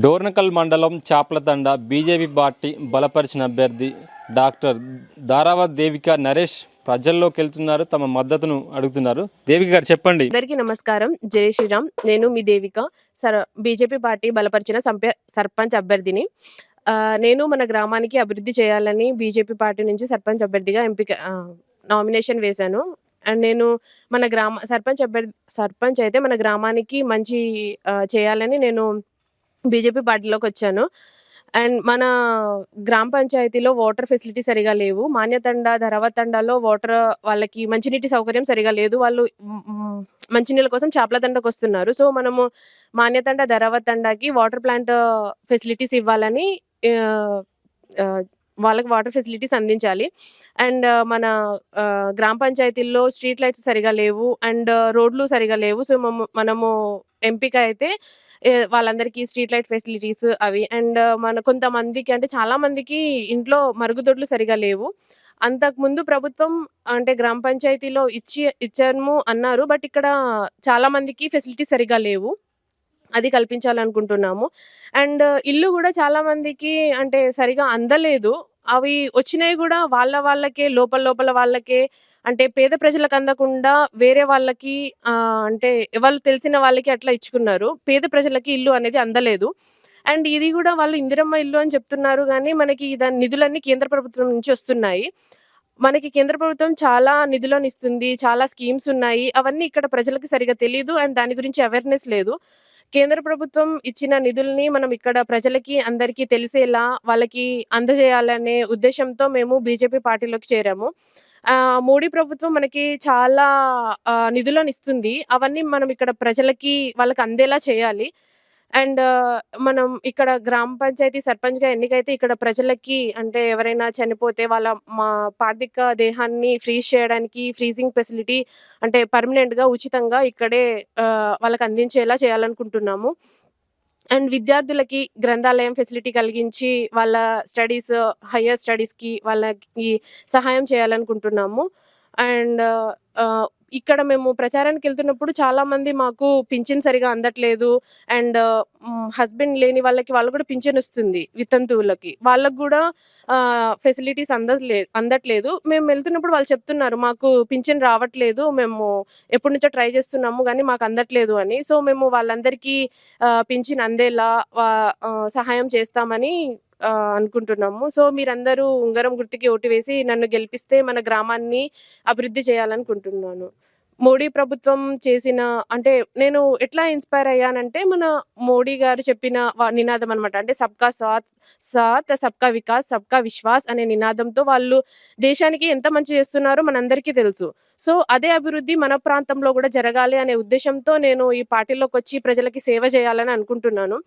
డోర్నకల్ మండలం చాప్లతండ BJP party బలపరిచిన అభ్యర్థి డాక్టర్ దారావత్ దేవిక నరేష్ ప్రజల్లోకి వెళ్తున్నారు తమ మద్దతును అడుగుతున్నారు. దేవిక గారు చెప్పండి. అందరికీ నమస్కారం. జై శ్రీరామ్. నేను మీ దేవిక సర్ బీజేపీ పార్టీ బలపరిచిన సంప సర్పంచ్ అభ్యర్థిని. నేను మన గ్రామానికి అభివృద్ధి చేయాలని బీజేపీ పార్టీ నుంచి సర్పంచ్ అభ్యర్థిగా ఎంపిక నామినేషన్ వేశాను. అండ్ నేను మన గ్రామ సర్పంచ్ అభ్యర్థి సర్పంచ్ అయితే మన గ్రామానికి మంచి చేయాలని నేను బీజేపీ పార్టీలోకి వచ్చాను అండ్ మన గ్రామ పంచాయతీలో వాటర్ ఫెసిలిటీ సరిగా లేవు. మాన్యతండ ధరవతండలో వాటర్ వాళ్ళకి మంచినీటి సౌకర్యం సరిగా లేదు. వాళ్ళు మంచినీళ్ళ కోసం చేపల తండకు వస్తున్నారు సో మనము మాన్యతండ ధరవతండకి వాటర్ ప్లాంట్ ఫెసిలిటీస్ ఇవ్వాలని వాళ్ళకి వాటర్ ఫెసిలిటీస్ అందించాలి. అండ్ మన గ్రామ పంచాయతీల్లో స్ట్రీట్ లైట్స్ సరిగా లేవు. అండ్ రోడ్లు సరిగా లేవు. సో మనము ఎంపిక అయితే వాళ్ళందరికీ స్ట్రీట్ లైట్ ఫెసిలిటీస్ అవి. అండ్ మన కొంతమందికి అంటే చాలా మందికి ఇంట్లో మరుగుదొడ్లు సరిగా లేవు. అంతకుముందు ప్రభుత్వం అంటే గ్రామ పంచాయతీలో ఇచ్చి ఇచ్చాము అన్నారు. బట్ ఇక్కడ చాలా మందికి ఫెసిలిటీస్ సరిగా లేవు. అది కల్పించాలనుకుంటున్నాము. అండ్ ఇల్లు కూడా చాలా మందికి అంటే సరిగా అందలేదు. అవి వచ్చినాయి కూడా వాళ్ళ వాళ్ళకే లోపల లోపల వాళ్ళకే. అంటే పేద ప్రజలకు అందకుండా వేరే వాళ్ళకి అంటే వాళ్ళు తెలిసిన వాళ్ళకి అట్లా ఇచ్చుకున్నారు. పేద ప్రజలకి ఇల్లు అనేది అందలేదు. అండ్ ఇది కూడా వాళ్ళు ఇందిరమ్మ ఇల్లు అని చెప్తున్నారు కానీ మనకి దాని నిధులన్నీ కేంద్ర ప్రభుత్వం నుంచి వస్తున్నాయి. మనకి కేంద్ర ప్రభుత్వం చాలా నిధులను ఇస్తుంది చాలా స్కీమ్స్ ఉన్నాయి. అవన్నీ ఇక్కడ ప్రజలకు సరిగా తెలియదు అండ్ దాని గురించి అవేర్నెస్ లేదు. కేంద్ర ప్రభుత్వం ఇచ్చిన నిధుల్ని మనం ఇక్కడ ప్రజలకి అందరికీ తెలిసేలా వాళ్ళకి అందజేయాలనే ఉద్దేశంతో మేము బీజేపీ పార్టీలోకి చేరాము. మోడీ ప్రభుత్వం మనకి చాలా నిధులను ఇస్తుంది. అవన్నీ మనం ఇక్కడ ప్రజలకి వాళ్ళకి అందేలా చేయాలి. అండ్ మనం ఇక్కడ గ్రామ పంచాయతీ సర్పంచ్గా ఎన్నికైతే ఇక్కడ ప్రజలకి అంటే ఎవరైనా చనిపోతే వాళ్ళ మా పార్థిక దేహాన్ని ఫ్రీజ్ చేయడానికి ఫ్రీజింగ్ ఫెసిలిటీ అంటే పర్మనెంట్గా ఉచితంగా ఇక్కడే వాళ్ళకి అందించేలా చేయాలనుకుంటున్నాము. అండ్ విద్యార్థులకి గ్రంథాలయం ఫెసిలిటీ కలిగించి వాళ్ళ స్టడీస్ హయ్యర్ స్టడీస్కి వాళ్ళకి సహాయం చేయాలనుకుంటున్నాము. అండ్ ఇక్కడ మేము ప్రచారానికి వెళ్తున్నప్పుడు చాలా మంది మాకు పింఛన్ సరిగా అందట్లేదు. అండ్ హస్బెండ్ లేని వాళ్ళకి వాళ్ళు కూడా పింఛన్ వస్తుంది వితంతువులకి. వాళ్ళకు కూడా ఫెసిలిటీస్ అందలే అందట్లేదు. మేము వెళ్తున్నప్పుడు వాళ్ళు చెప్తున్నారు మాకు పింఛన్ రావట్లేదు. మేము ఎప్పటి నుంచో ట్రై చేస్తున్నాము కానీ మాకు అందట్లేదు అని. సో మేము వాళ్ళందరికీ పింఛన్ అందేలా సహాయం చేస్తామని అనుకుంటున్నాము. సో మీరందరూ ఉంగరం గుర్తుకి ఓటు వేసి నన్ను గెలిపిస్తే మన గ్రామాన్ని అభివృద్ధి చేయాలనుకుంటున్నాను. మోడీ ప్రభుత్వం చేసిన అంటే నేను ఎట్లా ఇన్స్పైర్ అయ్యానంటే మన మోడీ గారు చెప్పిన వా- నినాదం అనమాట అంటే సబ్కా సాత్ సాత్ సబ్కా వికాస్ సబ్కా విశ్వాస్ అనే నినాదంతో వాళ్ళు దేశానికి ఎంత మంచి చేస్తున్నారో మనందరికీ తెలుసు. సో అదే అభివృద్ధి మన ప్రాంతంలో కూడా జరగాలి అనే ఉద్దేశంతో నేను ఈ పార్టీలోకి వచ్చి ప్రజలకి సేవ చేయాలని అనుకుంటున్నాను.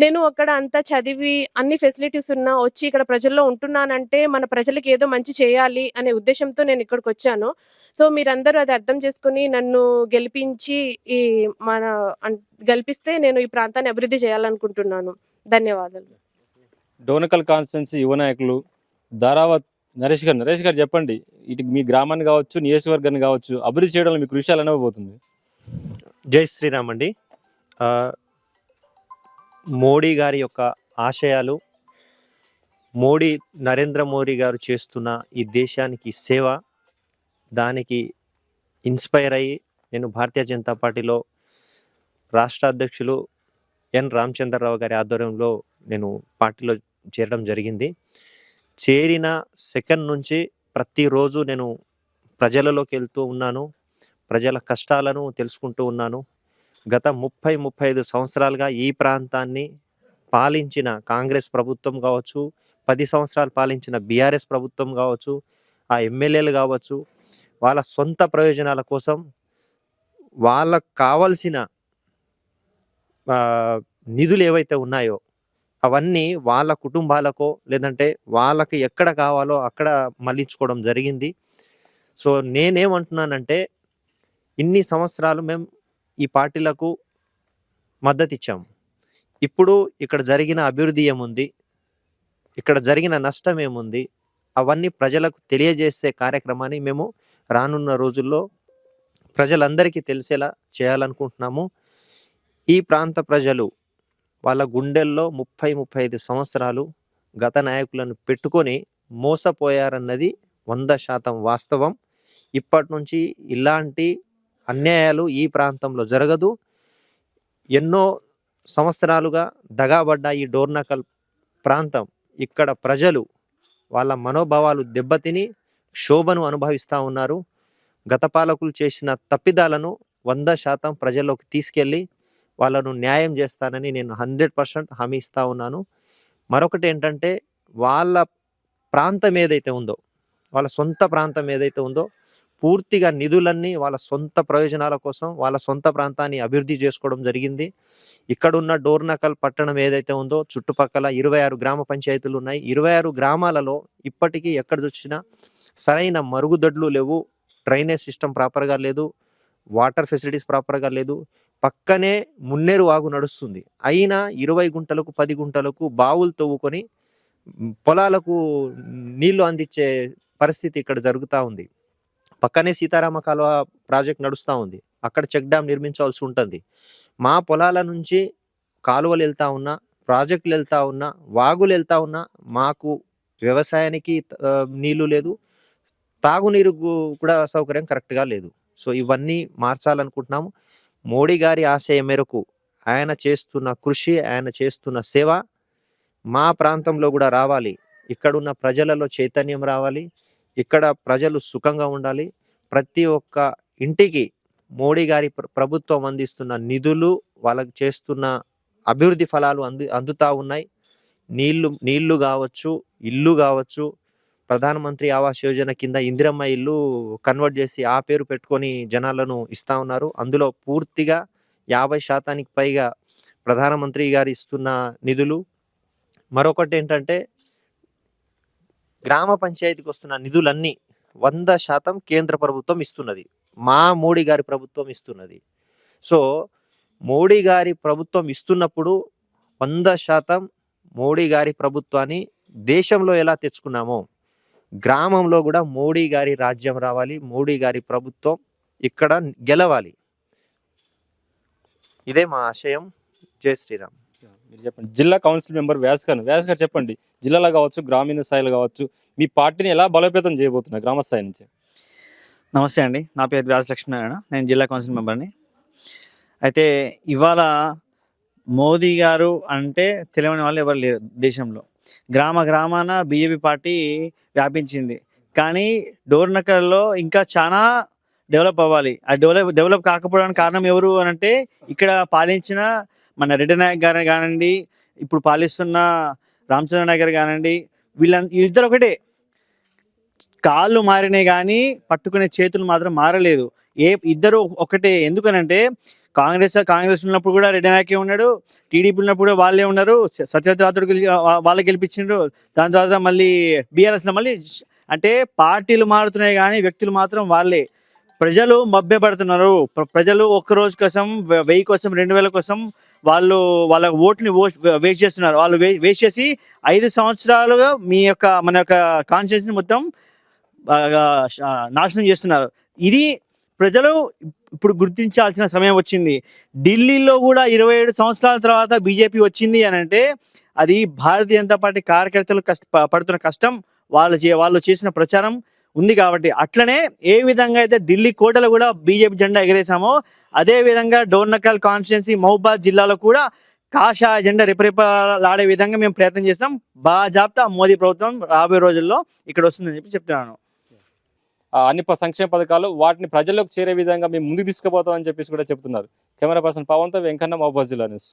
నేను అక్కడ అంతా చదివి అన్ని ఫెసిలిటీస్ ఉన్నా వచ్చి ఇక్కడ ప్రజల్లో ఉంటున్నానంటే మన ప్రజలకి ఏదో మంచి చేయాలి అనే ఉద్దేశంతో నేను ఇక్కడికి వచ్చాను. సో మీరందరూ అది అర్థం చేసుకుని నన్ను గెలిపించి ఈ మన అన్- గెలిపిస్తే నేను ఈ ప్రాంతాన్ని అభివృద్ధి చేయాలనుకుంటున్నాను. ధన్యవాదాలు. డోర్నకల్ కాన్స్టిట్యున్సీ యువ నాయకులు దారావత్ నరేష్ గారు నరేష్ గారు చెప్పండి. ఇటు మీ గ్రామాన్ని కావచ్చు నియోజకవర్గాన్ని కావచ్చు అభివృద్ధి చేయడంలో మీకు కృషి ఎలా పోతుంది జై శ్రీరామ్ అండి. ఆ, మోడీ గారి యొక్క ఆశయాలు మోడీ నరేంద్ర మోడీ గారు చేస్తున్న ఈ దేశానికి సేవ దానికి ఇన్స్పైర్ అయ్యి నేను భారతీయ జనతా పార్టీలో రాష్ట్ర అధ్యక్షులు ఎన్ రామచంద్రరావు గారి ఆధ్వర్యంలో నేను పార్టీలో చేరడం జరిగింది. చేరిన సెకండ్ నుంచి ప్రతిరోజు నేను ప్రజలలోకి వెళ్తూ ఉన్నాను ప్రజల కష్టాలను తెలుసుకుంటూ ఉన్నాను. గత ముప్పై ముప్పై ఐదు సంవత్సరాలుగా ఈ ప్రాంతాన్ని పాలించిన కాంగ్రెస్ ప్రభుత్వం కావచ్చు పది సంవత్సరాలు పాలించిన బీఆర్ఎస్ ప్రభుత్వం కావచ్చు ఆ ఎమ్మెల్యేలు కావచ్చు వాళ్ళ సొంత ప్రయోజనాల కోసం వాళ్ళకు కావలసిన నిధులు ఏవైతే ఉన్నాయో అవన్నీ వాళ్ళ కుటుంబాలకో లేదంటే వాళ్ళకి ఎక్కడ కావాలో అక్కడ మళ్ళించుకోవడం జరిగింది. సో నేనేమంటున్నానంటే ఇన్ని సంవత్సరాలు మేము ఈ పార్టీలకు మద్దతు ఇచ్చాము ఇప్పుడు ఇక్కడ జరిగిన అభివృద్ధి ఏముంది? ఇక్కడ జరిగిన నష్టం ఏముంది? అవన్నీ ప్రజలకు తెలియజేసే కార్యక్రమాన్ని మేము రానున్న రోజుల్లో ప్రజలందరికీ తెలిసేలా చేయాలనుకుంటున్నాము. ఈ ప్రాంత ప్రజలు వాళ్ళ గుండెల్లో ముప్పై ముప్పై ఐదు సంవత్సరాలు గత నాయకులను పెట్టుకొని మోసపోయారన్నది వంద శాతం వాస్తవం. ఇప్పటి నుంచి ఇలాంటి అన్యాయాలు ఈ ప్రాంతంలో జరగదు. ఎన్నో సంవత్సరాలుగా దగాబడ్డ ఈ డోర్నకల్ ప్రాంతం ఇక్కడ ప్రజలు వాళ్ళ మనోభావాలు దెబ్బతిని శోభను అనుభవిస్తూ ఉన్నారు. గత పాలకులు చేసిన తప్పిదాలను వంద శాతం ప్రజల్లోకి తీసుకెళ్ళి వాళ్ళను న్యాయం చేస్తానని నేను హండ్రెడ్ పర్సెంట్ హామీ ఇస్తూ ఉన్నాను. మరొకటి ఏంటంటే వాళ్ళ ప్రాంతం ఏదైతే ఉందో వాళ్ళ సొంత ప్రాంతం ఏదైతే ఉందో పూర్తిగా నిధులన్నీ వాళ్ళ సొంత ప్రయోజనాల కోసం వాళ్ళ సొంత ప్రాంతాన్ని అభివృద్ధి చేసుకోవడం జరిగింది. ఇక్కడున్న డోర్నకల్ పట్టణం ఏదైతే ఉందో చుట్టుపక్కల ఇరవై ఆరు గ్రామ పంచాయతీలు ఉన్నాయి. ఇరవై ఆరు గ్రామాలలో ఇప్పటికీ ఎక్కడ చూసినా సరైన మరుగుదొడ్లు లేవు. డ్రైనేజ్ సిస్టమ్ ప్రాపర్గా లేదు. వాటర్ ఫెసిలిటీస్ ప్రాపర్గా లేదు. పక్కనే మున్నేరు వాగు నడుస్తుంది. అయినా ఇరవై గుంటలకు పది గుంటలకు బావులు తవ్వుకొని పొలాలకు నీళ్ళు అందించే పరిస్థితి ఇక్కడ జరుగుతూ ఉంది. పక్కనే సీతారామ కాలువ ప్రాజెక్ట్ నడుస్తూ ఉంది. అక్కడ చెక్ డ్యామ్ నిర్మించవలసి ఉంటుంది. మా పొలాల నుంచి కాలువలు వెళ్తా ఉన్నా ప్రాజెక్టులు వెళ్తా ఉన్నా వాగులు వెళ్తా ఉన్నా మాకు వ్యవసాయానికి నీళ్ళు లేదు. తాగునీరు కూడా సౌకర్యం కరెక్ట్గా లేదు. సో ఇవన్నీ మార్చాలనుకుంటున్నాము. మోడీ గారి ఆశయం మేరకు ఆయన చేస్తున్న కృషి ఆయన చేస్తున్న సేవ మా ప్రాంతంలో కూడా రావాలి. ఇక్కడున్న ప్రజలలో చైతన్యం రావాలి. ఇక్కడ ప్రజలు సుఖంగా ఉండాలి. ప్రతి ఒక్క ఇంటికి మోడీ గారి ప్ర- ప్రభుత్వం అందిస్తున్న నిధులు వాళ్ళకి చేస్తున్న అభివృద్ధి ఫలాలు అందు అందుతా ఉన్నాయి. నీళ్ళు నీళ్ళు కావచ్చు ఇల్లు కావచ్చు ప్రధానమంత్రి ఆవాస్ యోజన కింద ఇందిరమ్మ ఇల్లు కన్వర్ట్ చేసి ఆ పేరు పెట్టుకొని జనాలను ఇస్తా ఉన్నారు. అందులో పూర్తిగా యాభై శాతానికి పైగా ప్రధానమంత్రి గారు ఇస్తున్న నిధులు. మరొకటి ఏంటంటే గ్రామ పంచాయతీకి వస్తున్న నిధులన్నీ వంద శాతం కేంద్ర ప్రభుత్వం ఇస్తున్నది. మా మోడీ గారి ప్రభుత్వం ఇస్తున్నది. సో మోడీ గారి ప్రభుత్వం ఇస్తున్నప్పుడు వంద శాతం మోడీ గారి ప్రభుత్వాన్ని దేశంలో ఎలా తెచ్చుకున్నామో గ్రామంలో కూడా మోడీ గారి రాజ్యం రావాలి మోడీ గారి ప్రభుత్వం ఇక్కడ గెలవాలి. ఇదే మా ఆశయం. జై శ్రీరామ్. మీరు చెప్పండి. జిల్లా కౌన్సిల్ మెంబర్ వ్యాస్ గారు వ్యాస్ గారు చెప్పండి. జిల్లాలో కావచ్చు గ్రామీణ స్థాయిలో కావచ్చు మీ పార్టీని ఎలా బలోపేతం చేయబోతున్నారు గ్రామ స్థాయి నుంచి? నమస్తే అండి. నా పేరు వ్యాస లక్ష్మీనారాయణ. నేను జిల్లా కౌన్సిల్ మెంబర్ని. అయితే ఇవాళ మోదీ గారు అంటే తెలియని వాళ్ళు ఎవరు లేరు దేశంలో. గ్రామ గ్రామాన బీజేపీ పార్టీ వ్యాపించింది. కానీ డోర్నకల్లో ఇంకా చాలా డెవలప్ అవ్వాలి. ఆ డెవలప్ డెవలప్ కాకపోవడానికి కారణం ఎవరు అని అంటే ఇక్కడ పాలించిన మన రెడ్డి నాయక్ గారు కానివ్వండి ఇప్పుడు పాలిస్తున్న రామచంద్ర నాయక్ గారు కానివ్వండి వీళ్ళ ఇద్దరు ఒకటే. కాళ్ళు మారినాయి కానీ పట్టుకునే చేతులు మాత్రం మారలేదు. ఏ ఇద్దరు ఒకటే. ఎందుకనంటే కాంగ్రెస్ కాంగ్రెస్ ఉన్నప్పుడు కూడా రెడ్డి నాయకే ఉన్నాడు టీడీపీ ఉన్నప్పుడు కూడా వాళ్ళే ఉన్నారు. స- సత్యవతి రాథోడ్ వాళ్ళే గెలిపించిండ్రు. దాని తర్వాత మళ్ళీ బీఆర్ఎస్లో మళ్ళీ అంటే పార్టీలు మారుతున్నాయి కానీ వ్యక్తులు మాత్రం వాళ్ళే. ప్రజలు మభ్యపడుతున్నారు. ప్ర- ప్రజలు ఒక్క రోజు కోసం వె- వెయ్యి కోసం రెండు వేల కోసం వాళ్ళు వాళ్ళ ఓట్ని వేస్ట్ చేస్తున్నారు. వాళ్ళు వేస్ట్ చేసి ఐదు సంవత్సరాలుగా మీ యొక్క మన యొక్క కాన్షియస్ని మొత్తం నాశనం చేస్తున్నారు. ఇది ప్రజలు ఇప్పుడు గుర్తించాల్సిన సమయం వచ్చింది. ఢిల్లీలో కూడా ఇరవై ఏడు సంవత్సరాల తర్వాత బీజేపీ వచ్చింది అని అంటే అది భారతీయ జనతా పార్టీ కార్యకర్తలు కష్ట పడుతున్న కష్టం. వాళ్ళు చే వాళ్ళు చేసిన ప్రచారం ఉంది కాబట్టి అట్లనే ఏ విధంగా అయితే ఢిల్లీ కోటలో కూడా బీజేపీ జెండా ఎగరేసామో అదే విధంగా డోర్నకల్ కాన్స్టిట్యున్సీ మహబాద్ జిల్లాలో కూడా కాషా జెండా రిపరిపలాడే విధంగా మేము ప్రయత్నం చేస్తాం. బాజాప్తా మోదీ ప్రభుత్వం రాబోయే రోజుల్లో ఇక్కడ వస్తుందని చెప్పి చెప్తున్నాను. అన్ని సంక్షేమ పథకాలు వాటిని ప్రజల్లోకి చేరే విధంగా మేము ముందుకు తీసుకుపోతామని చెప్పేసి కూడా చెప్తున్నారు. కెమెరా పర్సన్ పవన్తో వెంకన్న మహబాద్ జిల్లా న్యూస్.